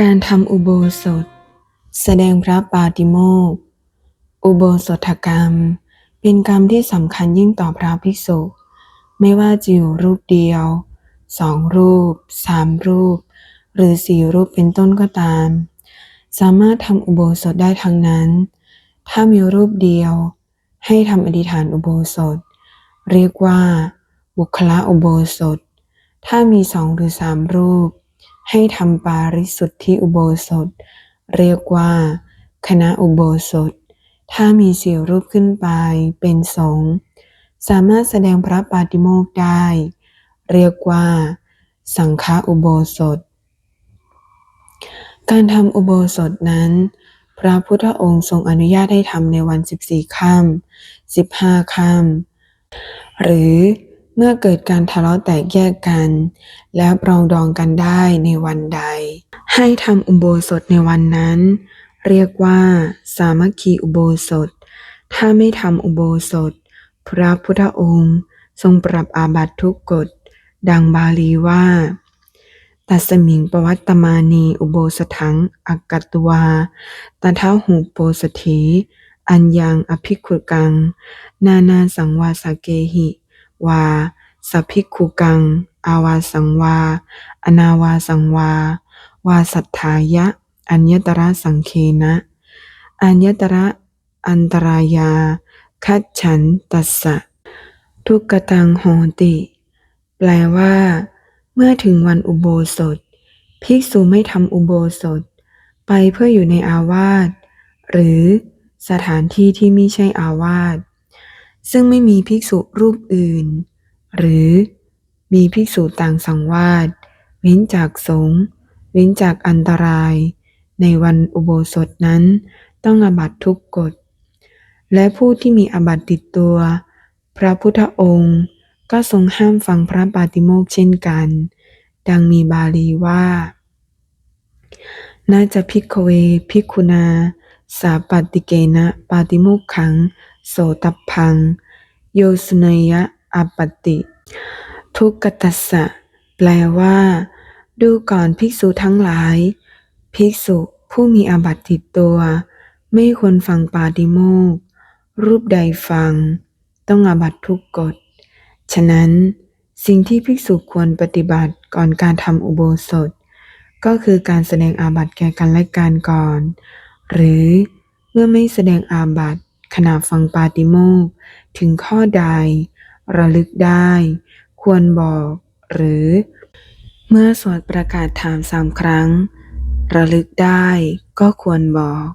การทำอุโบสถ แสดงพระปาติโมกข์อุโบสถกรรม เป็นกรรมที่สำคัญยิ่งต่อพระภิกษุ ไม่ว่าจะอยู่รูปเดียวสองรูปสามรูป หรือสี่รูปเป็นต้นก็ตาม สามารถทำอุโบสถได้ทั้งนั้น ถ้ามีรูปเดียว ให้ทำอธิษฐานอุโบสถ เรียกว่า บุคละอุโบสถ ถ้ามีสองหรือสามรูป ให้ทำปาริสุทธิอุโบสถ เรียกว่า คณะอุโบสถ ถ้ามีสี่รูปขึ้นไปเป็นสงฆ์สามารถแสดงพระปาติโมกได้ เรียกว่า สังฆอุโบสถ การทำอุโบสถนั้น พระพุทธองค์ทรงอนุญาตให้ทำในวัน 14 ค่ำ15 ค่ำหรือ เมื่อเกิดการทะเลาะแตกแยกกัน แล้วปรองดองกันได้ในวันใด ให้ทำอุโบสถในวันนั้น เรียกว่า สามัคคีอุโบสถ ถ้าไม่ทำอุโบสถ พระพุทธองค์ ทรงปรับอาบัติทุกกฎ ดังบาลีว่า ตัสมิงปวัตตมานีอุโบสถังอักกัตวาตถาหูโปสถีอัญญังอภิกขุกัง นานาสังวาสเกหิ วา สัพพิกขุกัง อาวาสังวา อนาวาสังวา วาสัทธายะ อัญญตระสังเคนะ อัญญตระอันตรายา คัจฉันตัสสะ ทุกกตังโหติ แปลว่า เมื่อถึงวันอุโบสถ ภิกษุไม่ทำอุโบสถ ไปเพื่ออยู่ในอาวาส หรือสถานที่ที่ไม่ใช่อาวาส ซึ่งไม่มีภิกษุรูปอื่น หรือมีภิกษุต่างสังวาสเว้นจากสงฆ์เว้นจากอันตราย ในวันอุโบสถนั้นต้องอาบัตทุกกฎ และผู้ที่มีอาบัตติดตัว พระพุทธองค์ก็ทรงห้ามฟังพระปาติโมกเช่นกัน ดังมีบาลีว่า น่าจะพิกเวพิกุนาสาปติเกนะปาติโมกขัง โสตัพพัง โยสเนยะ อาปติ ทุกขตัสสะแปลว่า ดูก่อนภิกษุทั้งหลาย ภิกษุผู้มีอาบัติติดตัว ไม่ควรฟังปาติโมกรูปใดฟัง ต้องอาบัติทุกกฎ ฉะนั้น สิ่งที่ภิกษุควรปฏิบัติก่อนการทำอุโบสถ ก็คือการแสดงอาบัติแก่กันและกันก่อน หรือเมื่อไม่แสดงอาบัติขณะฟังปาติโมกถึงข้อใด ระลึกได้ ควรบอก หรือ เมื่อสวดประกาศถามสามครั้ง ระลึกได้ก็ควรบอก